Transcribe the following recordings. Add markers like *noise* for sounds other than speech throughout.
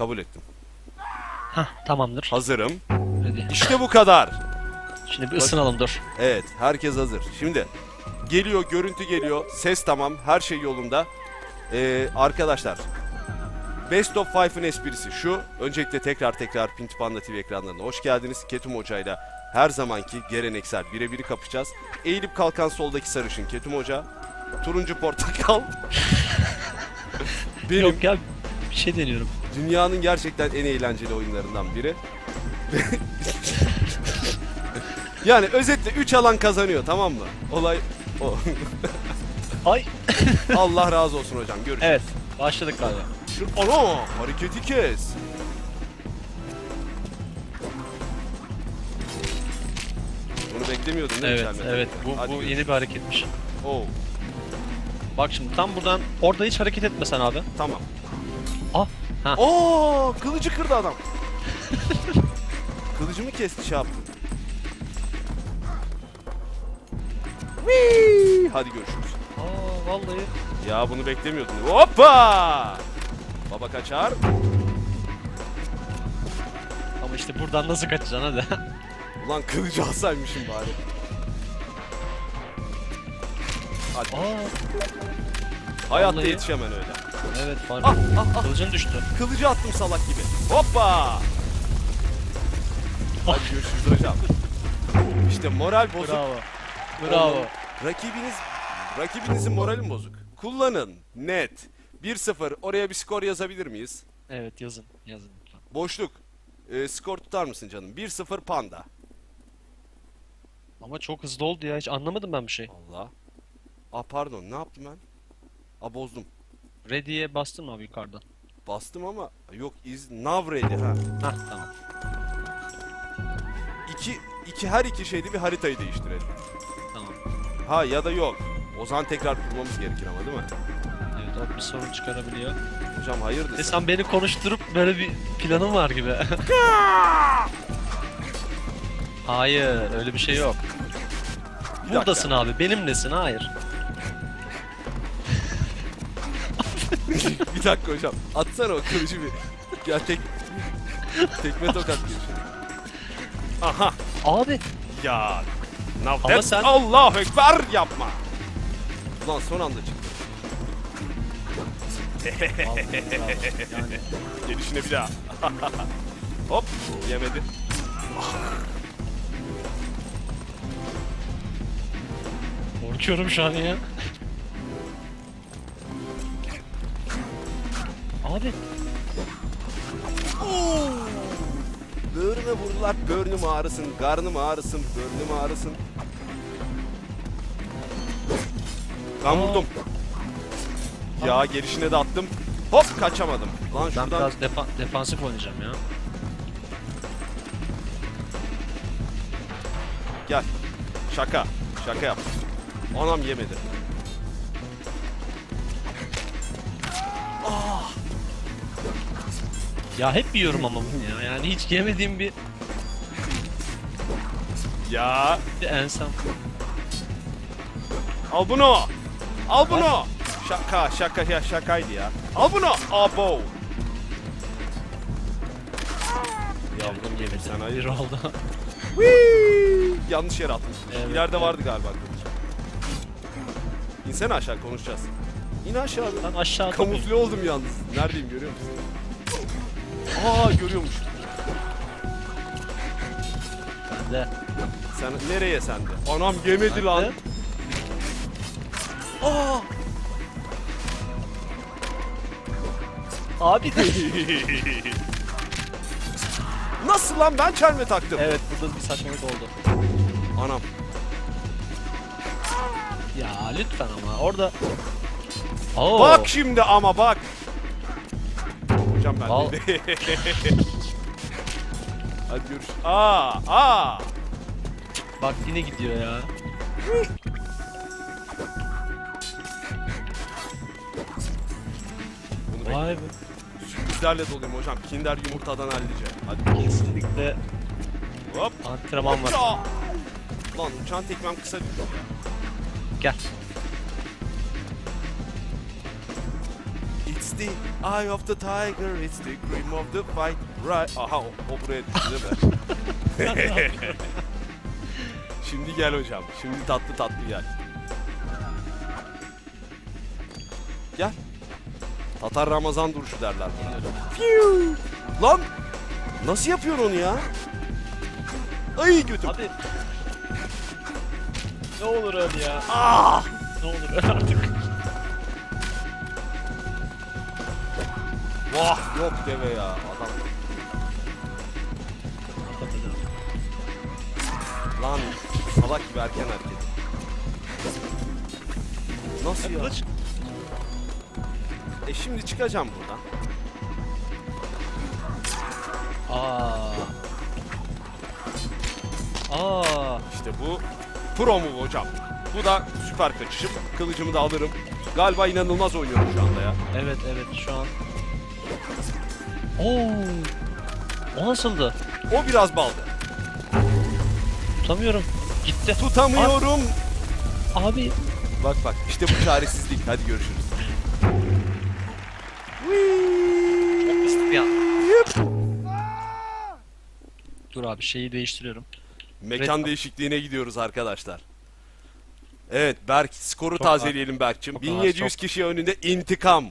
Kabul ettim. Hah tamamdır. Hazırım. Hadi. İşte bu kadar. Şimdi bir ısınalım dur. Evet, herkes hazır. Şimdi geliyor, görüntü geliyor, ses tamam, her şey yolunda. Ee, arkadaşlar, Best of Five'ın esprisi şu. Öncelikle tekrar tekrar Pinti Panda TV ekranlarına hoş geldiniz. Ketum Hoca'yla her zamanki geleneksel birebiri kapışacağız. Eğilip kalkan soldaki sarışın Ketum Hoca. Turuncu portakal. *laughs* Benim Yok ya bir şey deniyorum. Dünyanın gerçekten en eğlenceli oyunlarından biri. *laughs* yani özetle 3 alan kazanıyor tamam mı? Olay o. Ay. *laughs* Allah razı olsun hocam. Görüşürüz. Evet. Başladık galiba. Şu ana hareketi kes. Bunu beklemiyordun değil mi Evet evet. Bu, Hadi bu görüşürüz. yeni bir hareketmiş. Oo, Bak şimdi tam buradan orada hiç hareket etmesen abi. tamam. Ha. Oo, kılıcı kırdı adam. Kılıcımı kesti şey yaptı. Whee! Hadi görüşürüz. Aa vallahi. Ya bunu beklemiyordun. Hoppa! Baba kaçar. Ama işte buradan nasıl kaçacaksın hadi. *laughs* Ulan kılıcı alsaymışım bari. Hadi. Aa Hayatta vallahi. yetişemen öyle. Evet var. Ah ah ah. Kılıcın düştü. Kılıcı attım salak gibi. Hoppa! Hadi görüşürüz hocam. İşte moral bozuk. Bravo. Bravo. Rakibiniz rakibinizin morali bozuk. Kullanın. Net. 1-0. Oraya bir skor yazabilir miyiz? Evet yazın. Yazın lütfen. Boşluk. Ee, skor tutar mısın canım? 1-0 panda. Ama çok hızlı oldu ya hiç anlamadım ben bir şey. Allah. Aa pardon ne yaptım ben? Aa bozdum. Ready'ye bastın mı abi yukarıdan? Bastım ama yok is now ready ha. Hah tamam. İki, iki her iki şeyde bir haritayı değiştirelim. Tamam. Ha ya da yok. O zaman tekrar kurmamız gerekir ama değil mi? Evet o bir sorun çıkarabiliyor. Hocam hayırdır? E sen beni konuşturup böyle bir planın var gibi. *laughs* Hayır öyle bir şey yok. Bir Buradasın abi benimlesin hayır. Bir dakika hocam. Atsana o kılıcı bir. Gel tek... Tekme tokat girişelim. Aha. Abi Ya. Now Ama that's sen- Allahu Ekber yapma. Ulan son anda çıktı. Gelişine bir daha. *laughs* Hop. Yemedi. korkuyorum şu an ya. Abi Böğrüme vurdular. Böğrünüm ağrısın. Karnım ağrısın. Böğrünüm ağrısın. Ben Aa. vurdum. Ya gelişine de attım. Hop kaçamadım. Lan ben şuradan biraz defa- defansif oynayacağım ya. gel. Şaka. Şaka yap. Anam yemedi. Ya hep yiyorum ama bunu ya. Yani hiç yemediğim bir, Ya bir ensem. al bunu. Al bunu. Şaka şaka ya şakaydı ya. Al bunu. Abo. Yavrum yemedi. Sen hayır. Bir oldu. Whee! Yanlış yere attım. Evet, İleride evet. vardı galiba kılıç. İnsene aşağı konuşacağız. İn aşağı. Ben aşağı atamıyorum. Kamufle oldum yalnız. Neredeyim görüyor musun? Aa görüyormuş. Ben de. Sen nereye sende? Anam yemedi lan. Aa! Abi. *laughs* Nasıl lan ben çelme taktım. evet burada bir saçmalık oldu. Anam. Ya lütfen ama orada. Oo. Bak şimdi ama bak. Hocam ben Al. *laughs* Hadi görüş. Aa, aa. Bak yine gidiyor ya. Bunu. Vay be. Sürprizlerle doluyum hocam. Kinder yumurtadan hallice. Hadi. Kesinlikle Hop. antrenman var. Lan uçağın tekmem kısa düştü. Gel. The eye of the tiger, it's the cream of the fight. Right. Aha o, o buraya düştü değil mi? *laughs* Şimdi gel hocam. Şimdi tatlı tatlı gel. Gel. Tatar Ramazan duruşu derler. Fiu! Lan! Nasıl yapıyorsun onu ya? Ay götüm. Abi. Ne olur öl ya. Ah! Ne olur öl artık. Vah! Yok deve ya. Adam. Lan salak gibi erken hareket. Nasıl ya? Kılıç. E şimdi çıkacağım buradan. Aa. Aa. İşte bu pro move hocam. Bu da süper kaçışım. Kılıcımı da alırım. Galiba inanılmaz oynuyorum şu anda ya. Evet evet şu an. Oo. O nasıldı? O biraz baldı. Tutamıyorum. Gitti. Tutamıyorum. Abi. Bak bak işte bu çaresizlik. Hadi görüşürüz. Çok basit ya. Dur abi şeyi değiştiriyorum. Mekan Red- değişikliğine gidiyoruz arkadaşlar. Evet Berk skoru Çok tazeleyelim Berk'cim. Çok 1700 çok- kişi önünde intikam.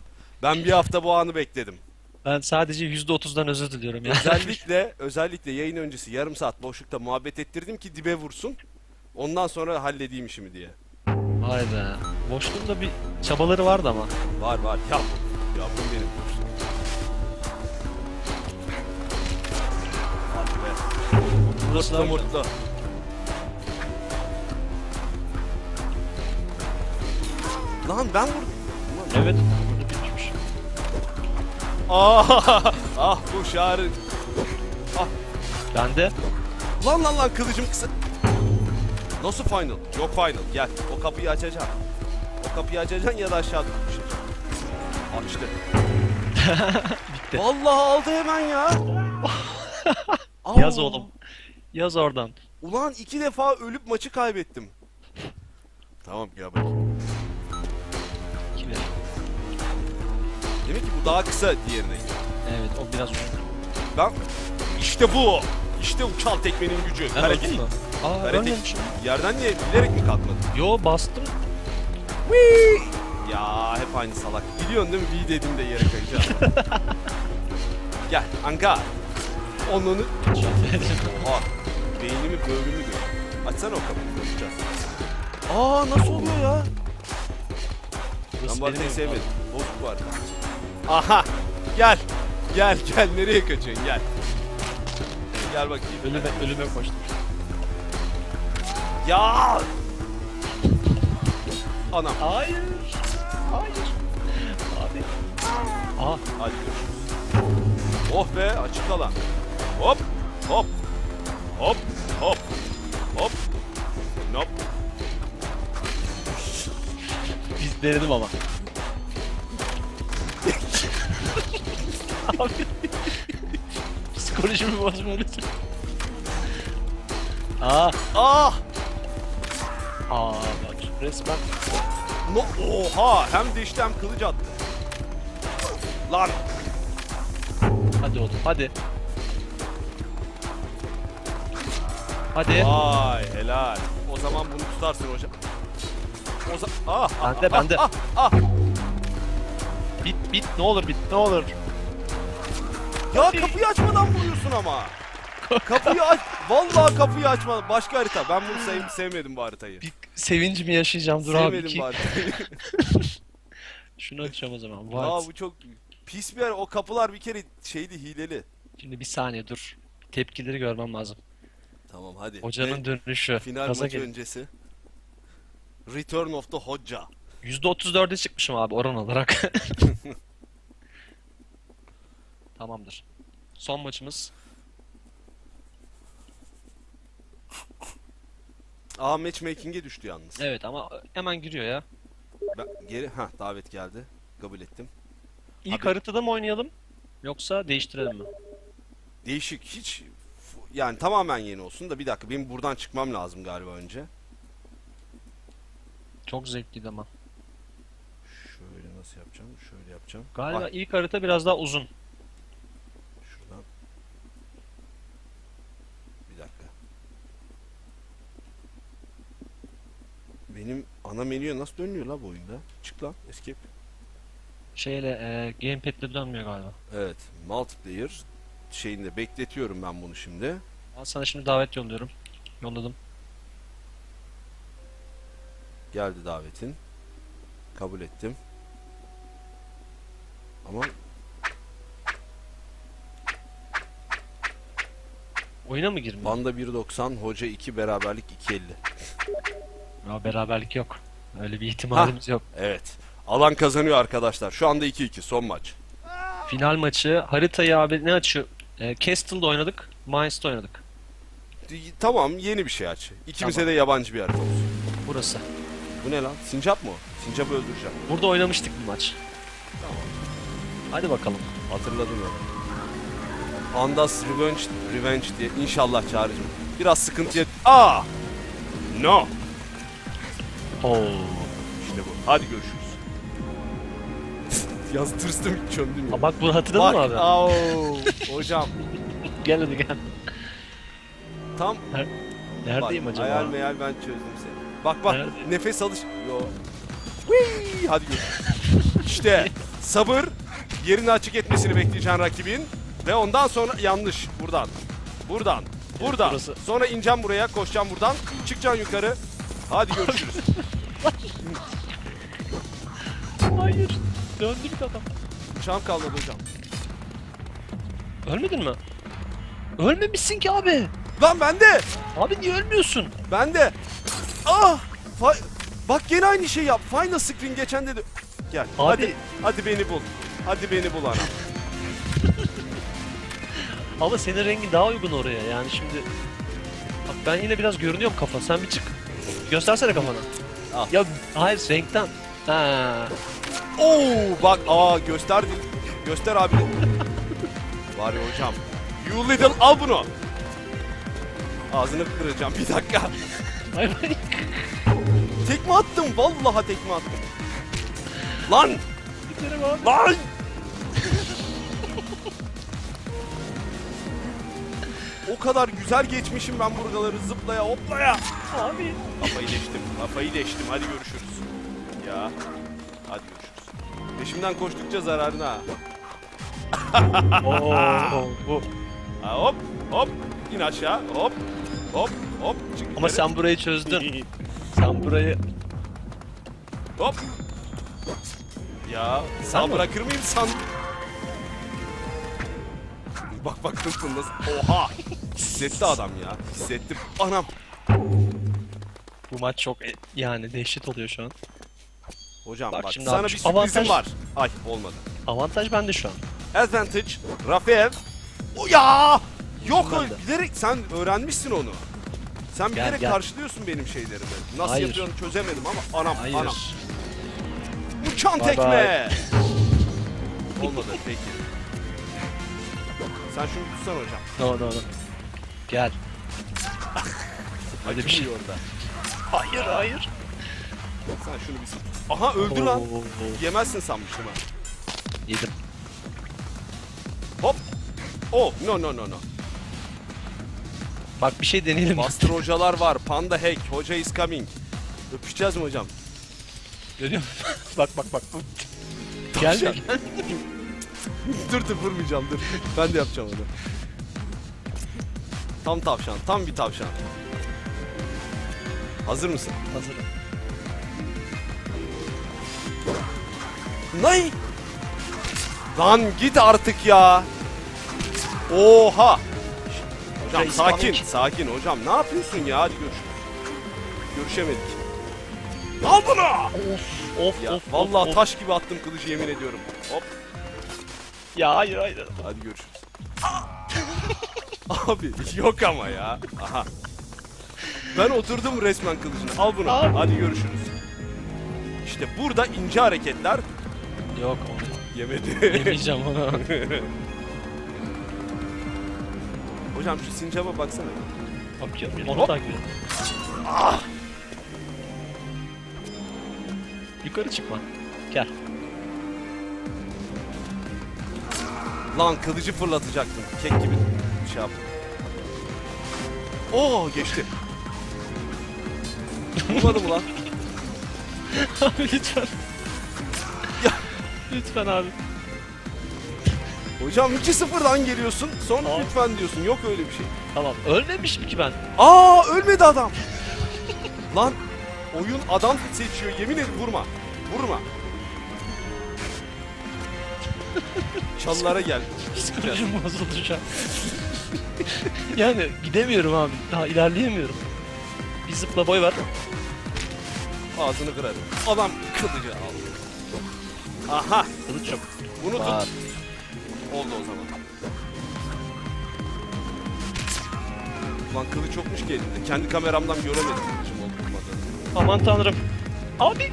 Ben bir hafta bu anı bekledim. Ben sadece %30'dan özür diliyorum ya. Özellikle özellikle yayın öncesi yarım saat boşlukta muhabbet ettirdim ki dibe vursun. Ondan sonra halledeyim işimi diye. Vay be. Boşluğunda bir çabaları vardı ama. Var var yap. Yavrum benim. Hadi be. Burası da mutlu. Lan ben vurdum. Evet. Bitmiş. Ah, ah bu şarı. Ben de Lan lan lan kılıcım kısa. Nasıl final? Yok final. Gel. O kapıyı açacaksın. O kapıyı açacaksın ya da aşağı düşeceksin. Açtı. *laughs* bitti. Vallahi aldı hemen ya. *laughs* Yaz Aa, oğlum. Yaz oradan. Ulan iki defa ölüp maçı kaybettim. Tamam gel bakayım. Demek ki bu daha kısa diğerine. göre. Evet o biraz uzun. Ben işte bu. İşte uçal tekmenin gücü. Ben Karate. öldüm mü? Aa Karate. ölmemişim. Yerden niye bilerek mi kalkmadın? Yo bastım. Ya hep aynı salak. Biliyorsun değil mi? V dedim de yere kayacağım. *laughs* Gel Anka. Onunu... *laughs* Oha. Beynimi böğrümü gör. Açsana o kapıyı konuşacağız. Aa nasıl oluyor ya? Ben Burası bu haritayı benim sevmedim. Bozuk bu harita. Aha. Gel. Gel gel. Nereye kaçıyorsun? Gel. Gel bakayım. Ölüme, ölüme koştum. Ya. Anam. Hayır. Hayır. Abi. Aa Hadi görüşürüz. Oh be açık alan. Hop hop hop hop hop nop. biz denedim ama. Abi. Psikolojimi bozma lütfen. Aa. Ah! Aa bak resmen. No, oha hem dişli hem kılıç attı. Lan Hadi oğlum hadi. Hadi. vay helal. O zaman bunu tutarsın hocam. O zaman ah, ah, Bende, ah, bende. ah, ah. Bit bit ne olur bit ne olur. Ya kapıyı açmadan vuruyorsun ama. Kapıyı aç. Vallahi kapıyı açma. Başka harita. Ben bunu sev- sevmedim bu haritayı. Bir sevincimi yaşayacağım dur abi. sevmedim bu haritayı. *laughs* Şunu açacağım o zaman. Aa What? bu çok pis bir yer. O kapılar bir kere şeydi hileli. Şimdi bir saniye dur. Tepkileri görmem lazım. Tamam hadi. Hocanın Ve dönüşü. final Gaza maçı gel. öncesi. Return of the Hoca. %34'e çıkmışım abi oran olarak. *laughs* Tamamdır. Son maçımız. Aa matchmaking'e düştü yalnız. Evet ama hemen giriyor ya. Ben, geri ha davet geldi. Kabul ettim. İlk Abi- haritada mı oynayalım? Yoksa değiştirelim mi? Değişik hiç yani tamamen yeni olsun da bir dakika benim buradan çıkmam lazım galiba önce. Çok zevkliydi ama. Şöyle nasıl Nasıl yapacağım? Şöyle yapacağım. Galiba Bak, ilk harita biraz daha uzun. şuradan. Bir dakika. Benim ana menüye nasıl dönüyor la bu oyunda? Çık lan escape. Şeyle e, gamepad'le dönmüyor galiba. Evet, multiplayer şeyinde bekletiyorum ben bunu şimdi. Al sana şimdi davet yolluyorum. Yolladım. Geldi davetin. Kabul ettim. Ama Oyuna mı girmiyor? banda 1.90, hoca 2, beraberlik 2.50. Ya beraberlik yok. Öyle bir ihtimalimiz yok. Evet. Alan kazanıyor arkadaşlar. Şu anda 2-2 son maç. Final maçı haritayı abi ne açıyor? E, Castle'da oynadık. Mainz'da oynadık. Y- Tamam yeni bir şey aç. İkimize Tamam. de yabancı bir harita olsun. Burası. Bu ne lan? Sincap mı? o? Sincap'ı öldüreceğim. Burada oynamıştık bir maç. Hadi bakalım. Hatırladım ya. Andas Revenge, Revenge diye inşallah çağıracağım. Biraz sıkıntıya... Aa! No! Oo. İşte bu. Hadi görüşürüz. Yaz tırstım çöndüm ya. Ha bak bunu hatırladın mı abi? au, hocam *laughs* Gel hadi gel. tam Neredeyim bak, acaba? hayal meyal ben çözdüm seni. Bak bak Nerede? nefes alış. Yo. Whee! Hadi görüşürüz. işte sabır yerini açık etmesini bekleyeceğin rakibin ve ondan sonra yanlış buradan. Buradan. Buradan. burası. Sonra ineceğim buraya, koşacağım buradan. Çıkacaksın yukarı. Hadi görüşürüz. *laughs* Hayır. Döndü bir adam. Uçağım kalmadı hocam. Ölmedin mi? Ölmemişsin ki abi. Lan bende. Abi niye ölmüyorsun? Bende. Ah! Fa- Bak gene aynı şey yap. Final screen geçen dedi. Gel. Abi. Hadi. Hadi beni bul. Hadi beni bul anam. *laughs* Ama senin rengin daha uygun oraya yani şimdi. Bak ben yine biraz görünüyorum kafa. Sen bir çık. Göstersene kafanı. Al. Ya hayır renkten. Ha. Oo bak aa göster göster abi. *laughs* Var ya hocam. You little al bunu. Ağzını kıracağım bir dakika. Hayır hayır. Tekme attım vallahi tekme attım. Lan Giderim abi. lan. O kadar güzel geçmişim ben buraları zıplaya hoplaya. Abi. Kafayı deştim, kafayı deştim. Hadi görüşürüz. Ya, hadi görüşürüz. Peşimden koştukça zararına. Oo, bu. *laughs* Ha, hop, hop, in aşağı, hop, hop, hop. Çık Ama yukarı. sen burayı çözdün. sen burayı Hop. Ya, sağ mi? bırakır mıyım san? Bak bak nasıl? Oha! Hissetti adam ya. Hissettim. Anam. bu maç çok e- yani dehşet oluyor şu an. Hocam Bak bak, şimdi sana abi, bir sürprizim avantaj- var. Ay olmadı. Avantaj bende şu an. Advantage, Rafael. O ya! Yok Ben de. bilerek sen öğrenmişsin onu. Sen Gel, bilerek gel. karşılıyorsun benim şeylerimi. Nasıl Hayır. yapıyorsun çözemedim ama anam Hayır. anam. Uçan Bye tekme. Olmadı peki. Sen şunu tutsan hocam. No no. Gel. *laughs* Öyle bir şey. Orada. Hayır hayır. Sen şunu bir tut. Aha öldü lan. Oo, Yemezsin sanmıştım ha. Yedim. Hop. Oh no no no no. Bak bir şey deneyelim. Master hocalar var. Panda hack. Hoca is coming. Öpüşeceğiz mi hocam? Görüyor musun? *laughs* bak bak bak. Gel gel. *laughs* dur dur vurmayacağım dur. Ben de yapacağım onu. Tam tavşan, tam bir tavşan. Hazır mısın? Hazırım. Nay! Lan git artık ya. Oha! Hocam Reis sakin, panik. sakin hocam. Ne yapıyorsun ya? Hadi görüşürüz. Görüşemedik. Al bunu! Of of Ya of. vallahi of. taş gibi attım kılıcı yemin ediyorum. Hop, Ya hayır hayır. hadi görüşürüz. Abi yok ama ya. Aha. Ben oturdum resmen kılıcına. Al bunu. Abi. Hadi görüşürüz. İşte burada ince hareketler Yok yemedi. yemeyeceğim onu. *laughs* Hocam şu sincaba baksana. Bakıyorum. Hop. Onu takip ediyorum. Yukarı çıkma. Gel. Lan kılıcı fırlatacaktım. Kek gibi şey yaptım. Oo geçti. Vurmadı mı lan? abi lütfen. Ya. Lütfen abi. Hocam 2-0'dan geliyorsun. Sonra Abi. lütfen diyorsun. Yok öyle bir şey. Tamam. Ölmemişim ki ben. Aa ölmedi adam. Lan oyun adam seçiyor. Yemin et vurma. Vurma. Çalılara gel. Psikolojim bozuldu şu an. yani gidemiyorum abi. Daha ilerleyemiyorum. Bir zıpla boy var. Ağzını kırarım. Adam kılıcı aldı. Aha Kılıç yok. bunu tut. Var. Oldu o zaman. Lan kılıç yokmuş ki elinde. Kendi kameramdan göremedim kılıcım olup olmadığını. Aman tanrım. Abi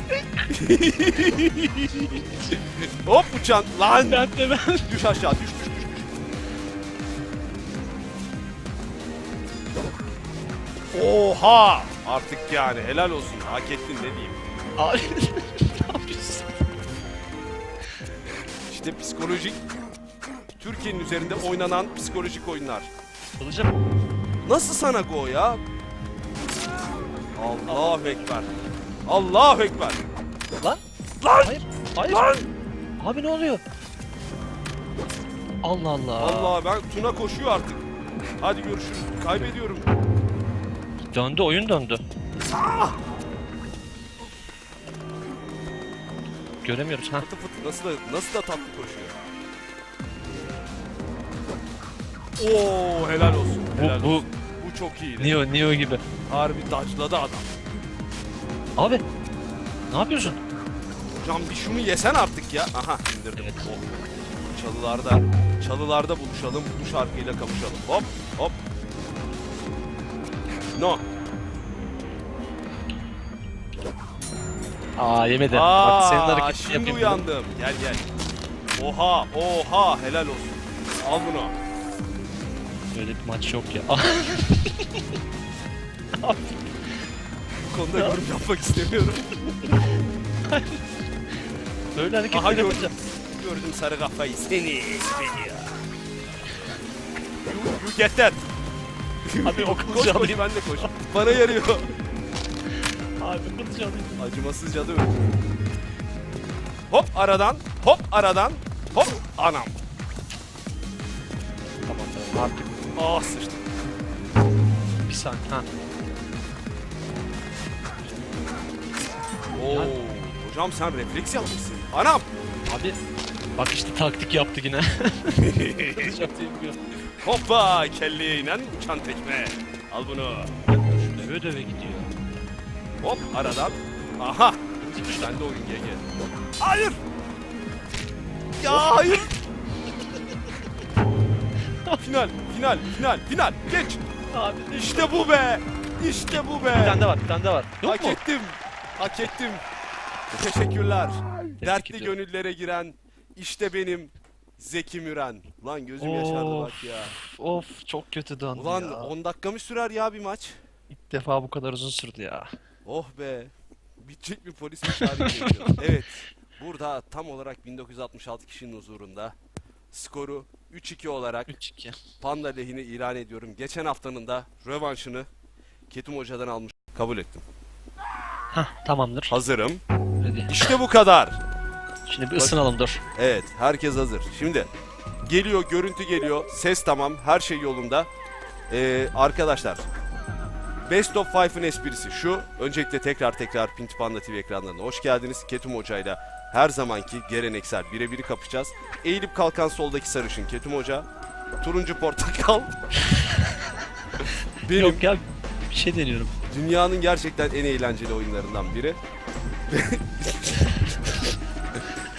Hop uçan. Lan ben de ben. düş aşağı düş düş düş düş. Oha! Artık yani helal olsun. Hak ettin ne diyeyim. Abi *laughs* ne yapıyorsun? İşte psikolojik Türkiye'nin üzerinde oynanan psikolojik oyunlar. Kılıcım. Nasıl sana go ya? Allahu ekber. Allahu ekber. Lan. Lan! Hayır. Hayır. Lan! Abi ne oluyor? Allah Allah. Allah ben Tuna koşuyor artık. Hadi görüşürüz. Kaybediyorum. Döndü oyun döndü. Göremiyoruz ha. Fıtı fıtı nasıl da, nasıl da tatlı koşuyor. Oo helal olsun. Helal Bu, bu olsun. Bu çok iyiydi. Neo Neo gibi. Harbi dacladı adam. Abi. Ne yapıyorsun? Hocam bir şunu yesen artık ya. Aha indirdim. Evet. Oh. Çalılarda, çalılarda buluşalım. Bu şarkıyla kavuşalım. Hop hop. No. Aa yemedi. Aa, Bak senin hareketini şimdi yapayım. uyandım. Gel gel. Oha oha helal olsun. Al bunu. Böyle bir maç yok ya. *laughs* Bu konuda yorum yapmak istemiyorum. *laughs* Böyle Aha hareketler gördüm. yapacağım. Gördüm sarı kafayı. Seni seni ya. You, you get that. Abi *laughs* o koş kılıcı koş alayım. ben de koş. Bana yarıyor. Abi kılıcı alayım. Acımasızca dövün. Hop aradan, hop aradan, hop anam. Tamam tamam artık Ah sıçtım. bir saniye. Ha. Oo, hocam sen refleks yapmışsın. Anam. Abi bak işte taktik yaptı yine. *laughs* Hoppa kelleyle uçan tekme. Al bunu. Döve döve gidiyor. Hop aradan. Aha. Ben de oyun GG. Hayır. Ya hayır. *laughs* final, final, final, final. Geç. Abi İşte bu be. İşte bu be. bir tane de var bir tane de var. Yok Hak mu? ettim. Hak ettim. Teşekkürler. Dertli gönüllere giren işte benim Zeki Müren. Lan gözüm yaşardı bak ya. Of çok kötü döndü Ulan ya. 10 dakika mı sürer ya bir maç? İlk defa bu kadar uzun sürdü ya. Oh be. Bitecek bir polis bekliyorum. *laughs* Evet. Burada tam olarak 1966 kişinin huzurunda skoru 3-2 olarak 3-2. Panda lehine ilan ediyorum. Geçen haftanın da rövanşını Ketum Hoca'dan almış. Kabul ettim. Hah tamamdır. Hazırım. Hadi. İşte bu kadar. Şimdi bir ısınalım dur. Evet, herkes hazır. Şimdi geliyor, görüntü geliyor, ses tamam, her şey yolunda. Ee, arkadaşlar, Best of Five'ın esprisi şu. Öncelikle tekrar tekrar Pinti Panda TV ekranlarına hoş geldiniz. Ketum Hoca'yla her zamanki geleneksel birebiri kapışacağız. Eğilip kalkan soldaki sarışın Ketum Hoca. Turuncu portakal. *laughs* Benim Yok ya bir şey deniyorum. Dünyanın gerçekten en eğlenceli oyunlarından biri. *laughs*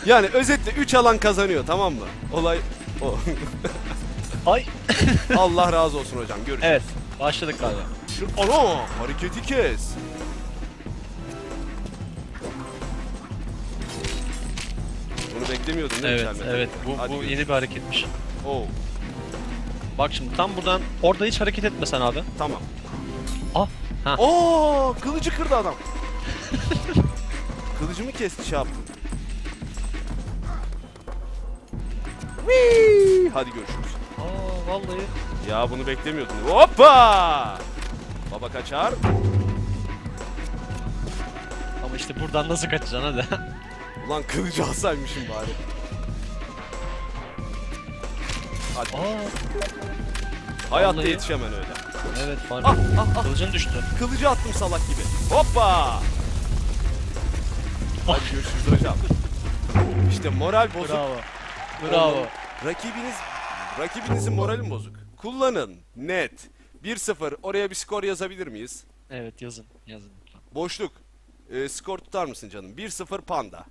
yani özetle 3 alan kazanıyor tamam mı? Olay o. *laughs* Ay. *laughs* Allah razı olsun hocam. Görüşürüz. Evet. Başladık galiba. Şu, ana hareketi kes. Bunu beklemiyordun değil mi Evet Şermet? evet. Bu, Hadi bu görüşürüz. yeni bir hareketmiş. Oo, Bak şimdi tam buradan orada hiç hareket etmesen abi. tamam. Ah. Ha. Oo, kılıcı kırdı adam. *laughs* Kılıcımı kesti şey yaptı. Whee! Hadi görüşürüz. Aa vallahi. Ya bunu beklemiyordun. Hoppa! Baba kaçar. Ama işte buradan nasıl kaçacaksın hadi. *laughs* Ulan kılıcı alsaymışım bari. Hadi. Aa Hayatta vallahi. yetişemen öyle. Evet fark Ah, ah, ah. Kılıcın düştü. Kılıcı attım salak gibi. Hoppa! Hadi görüşürüz hocam. İşte moral bozuk. Bravo. Bravo. Rakibiniz rakibinizin morali mi bozuk? Kullanın. Net. 1-0. Oraya bir skor yazabilir miyiz? Evet yazın. Yazın. Boşluk. Ee, skor tutar mısın canım? 1-0 panda.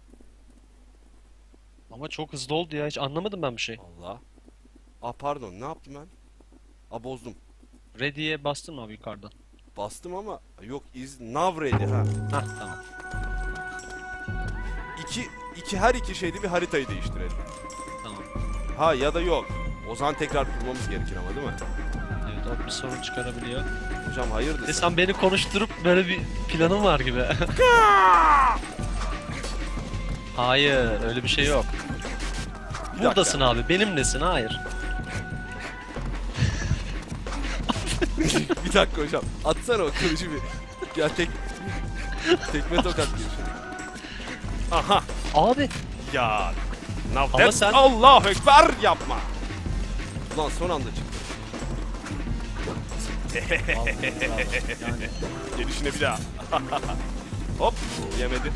Ama çok hızlı oldu ya hiç anlamadım ben bir şey. Allah. Aa pardon ne yaptım ben? Aa bozdum. Ready'ye bastın mı abi yukarıdan? Bastım ama yok is now ready ha. Hah tamam. İki, iki her iki şeyde bir haritayı değiştirelim. Tamam. Ha ya da yok. O zaman tekrar kurmamız gerekir ama değil mi? Evet o bir sorun çıkarabiliyor. Hocam hayırdır? De sen? sen beni konuşturup böyle bir planın var gibi. *laughs* Hayır öyle bir şey yok. Bir dakika. Buradasın abi benimlesin hayır. *laughs* bir dakika hocam. Atsana o kılıcı bir. Ya tek tekme tokat girişim. Aha. Abi Ya. Now Ama sen- Allahu Ekber yapma. Lan son anda çıktı. yani Gelişine bir daha. *laughs* Hop yemedi.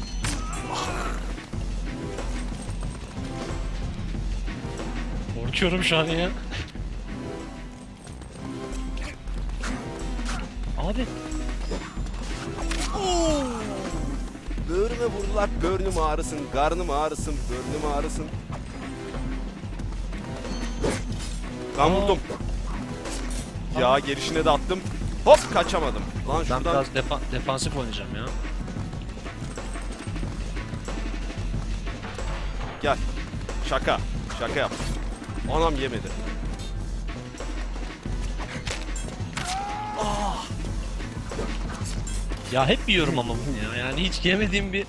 korkuyorum şu an ya. Abi Böğrüme vurdular. Böğrüm ağrısın, karnım ağrısın, böğrüm ağrısın. Ben Aa. vurdum. Ya gelişine de attım. Hop kaçamadım. Lan ben şuradan biraz defa- defansif oynayacağım ya. gel. Şaka. Şaka yap. Anam yemedi. Ya hep yiyorum ama bunu ya. Yani hiç yemediğim bir,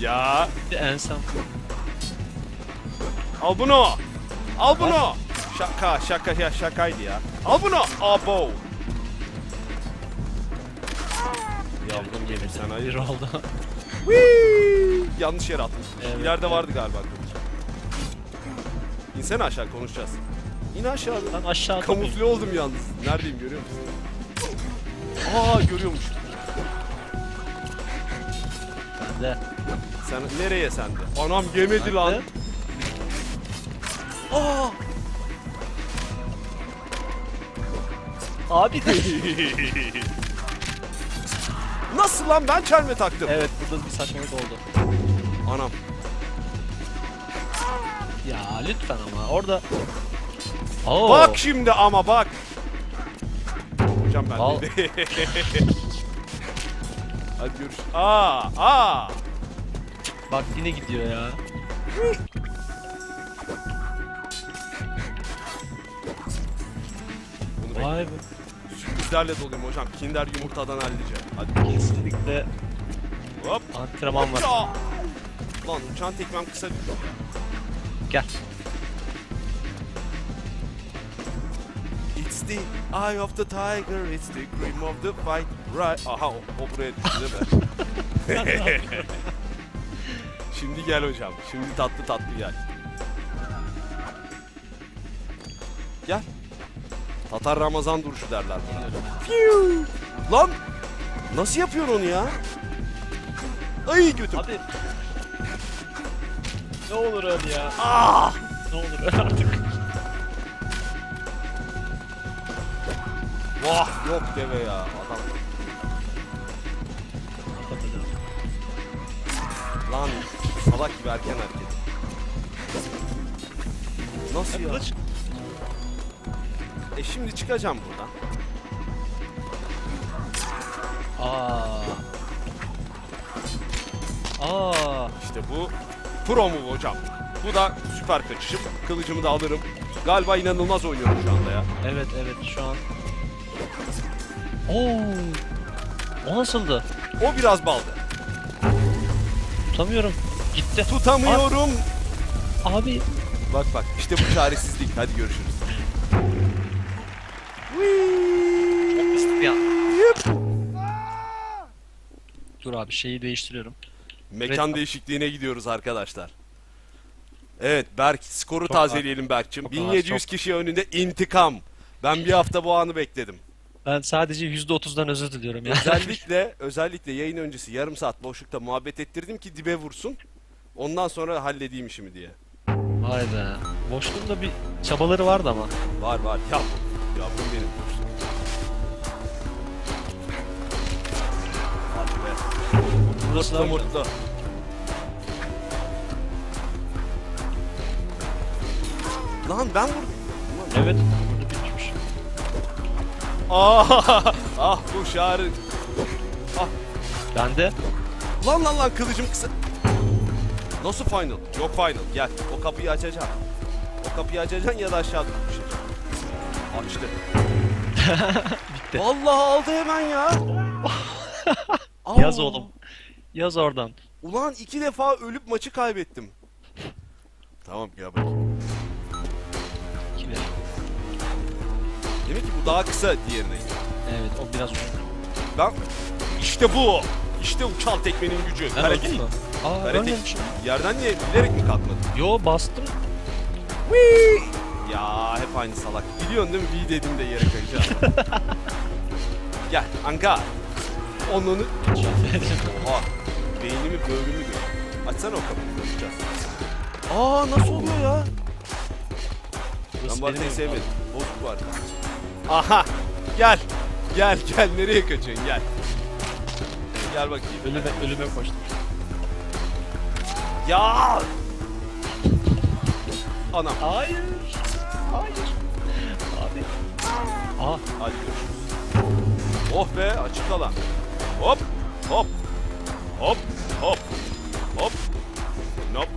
Ya bir ensem. al bunu. Al bunu. Şaka şaka ya şakaydı ya. Al bunu. Abo. Yavrum sen hayır. Bir oldu. Whee! Yanlış yere attım. Evet, İleride evet. vardı galiba kılıç. İnsene aşağı konuşacağız. İn aşağı. Ben aşağıda Kamufle oldum yalnız. Neredeyim görüyor musun? Aa görüyormuş. Ben de. Sen nereye sende? Anam yemedi Ben lan. de. Aa! Abi *laughs* Nasıl lan ben çelme taktım. Evet burada bir saçmalık oldu. Anam. Ya lütfen ama orada. Oo. Bak şimdi ama bak. Hocam ben Al. de. *laughs* Hadi görüş. Aa, aa. Bak yine gidiyor ya. Bunu. Vay be. Sürprizlerle doluyum hocam. Kinder yumurtadan hallice. Hadi Kesinlikle hop. antrenman var. Ya. Lan uçağın tekmem kısa düştü. Gel. The eye of the tiger, it's the cream of the fight. Right. Aha o, o buraya düştü değil mi? *laughs* Şimdi gel hocam. Şimdi tatlı tatlı gel. Gel. Tatar Ramazan duruşu derler. Fiu! Lan! Nasıl yapıyorsun onu ya? Ay götüm. Abi. Ne olur öl ya. Ah! Ne olur öl artık. Vah yok deve ya. Adam. Lan salak gibi erken hareket. Nasıl ya? E şimdi çıkacağım buradan. Aa. Aa. İşte bu pro mu hocam? Bu da süper kaçışım. Kılıcımı da alırım. Galiba inanılmaz oynuyorum şu anda ya. Evet evet şu an. Oo. O nasıldı? O biraz baldı. Tutamıyorum. Gitti. Tutamıyorum. Abi. Bak bak işte bu çaresizlik. Hadi görüşürüz. Çok basit ya. Dur abi şeyi değiştiriyorum. Mekan Red- değişikliğine gidiyoruz arkadaşlar. Evet Berk skoru tazeleyelim Berk'cim. çok 1700 ağır, çok. kişi önünde intikam. Ben bir hafta bu anı bekledim. Ben sadece %30'dan özür diliyorum ya. Özellikle özellikle yayın öncesi yarım saat boşlukta muhabbet ettirdim ki dibe vursun. Ondan sonra halledeyim işimi diye. Vay be. Boşluğunda bir çabaları vardı ama. Var var. Ya ya bu benim. Hadi be. Mutlu mutlu. Lan ben vurdum. Ulan- Evet. Ah, ah bu şarı. Ben de. Lan lan lan kılıcım kısa. Nasıl final? Yok final. Gel. O kapıyı açacağım. O kapıyı açacaksın ya da aşağı düşeceksin. Açtı. Bitti. Vallahi aldı hemen ya. *laughs* Yaz oğlum. Yaz oradan. Ulan iki defa ölüp maçı kaybettim. Tamam gel bakayım. Demek ki bu daha kısa diğerine. göre. Evet o biraz uzun. Ben işte bu. İşte uçal tekmenin gücü. Ben Karate. öldüm mü? Aa Karate. ölmemişim. Yerden niye bilerek mi kalkmadın? Yo bastım. Ya hep aynı salak. Biliyorsun değil mi? V dediğimde yere kayacağım. *laughs* Gel Anka. Onunu... *laughs* Oha. Beynimi böğrümü gör. Açsana o kapıyı konuşacağız. Aa nasıl oluyor ya? Ben bu haritayı sevmedim. Bozuk var. Aha. Gel. Gel gel. Nereye kaçıyorsun? Gel. Gel bakayım. Ölüme, ölüme koştum. Ya. Anam. Hayır. Hayır. Abi. Aa Hadi görüşürüz. Oh be açık alan. Hop hop hop hop hop nop.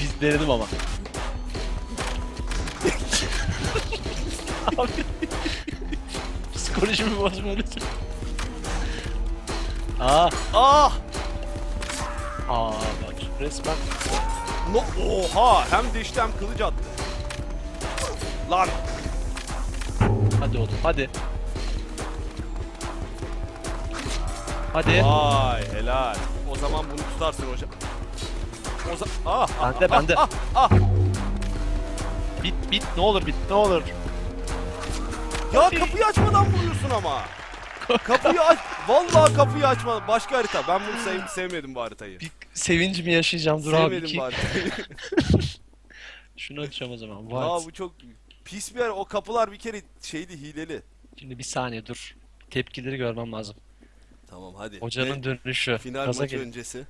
biz denedim ama. Abi. Psikolojimi bozma lütfen. Aa. Ah! Aa bak resmen. No, oha hem deşti hem kılıç attı. Lan Hadi oğlum hadi. Hadi. vay helal. O zaman bunu tutarsın hocam. O zaman ah, ah, Bende, ah, bende. ah, ah. Bit bit ne olur bit ne olur. Ya kapıyı açmadan vuruyorsun ama. kapıyı aç. Vallahi kapıyı açma. Başka harita. Ben bunu sev- sevmedim bu haritayı. Bir sevincimi yaşayacağım dur abi. sevmedim Iki. bu haritayı. *laughs* Şunu açacağım o zaman. Aa What? bu çok pis bir yer. O kapılar bir kere şeydi hileli. Şimdi bir saniye dur. Tepkileri görmem lazım. Tamam hadi. Hocanın dönüşü. Ve final Gaza maçı gelin. öncesi.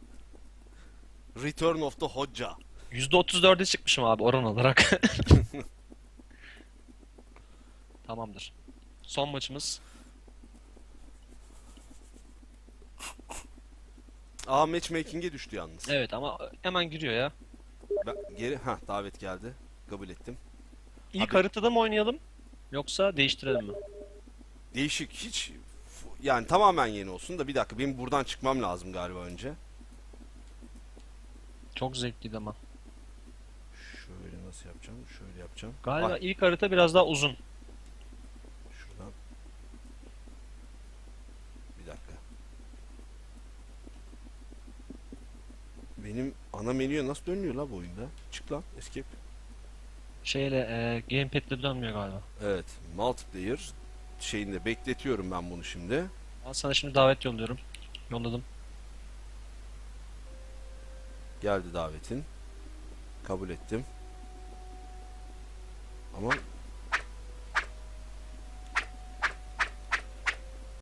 Return of the Hoca. %34'e çıkmışım abi oran olarak. *laughs* Tamamdır. Son maçımız. Aa matchmaking'e düştü yalnız. Evet ama hemen giriyor ya. Ben, geri ha davet geldi. Kabul ettim. İlk Abi- haritada mı oynayalım? Yoksa değiştirelim mi? Değişik hiç yani tamamen yeni olsun da bir dakika benim buradan çıkmam lazım galiba önce. Çok zevkliydi ama. Şöyle nasıl yapacağım? Şöyle yapacağım. Galiba Bak, ilk harita biraz daha uzun. şuradan. Bir dakika. Benim ana menüye nasıl dönüyor la bu oyunda? Çık lan escape. Şeyle e, gamepad'le dönmüyor galiba. Evet, multiplayer şeyinde bekletiyorum ben bunu şimdi. Al sana şimdi davet yolluyorum. Yolladım. Geldi davetin. Kabul ettim. Ama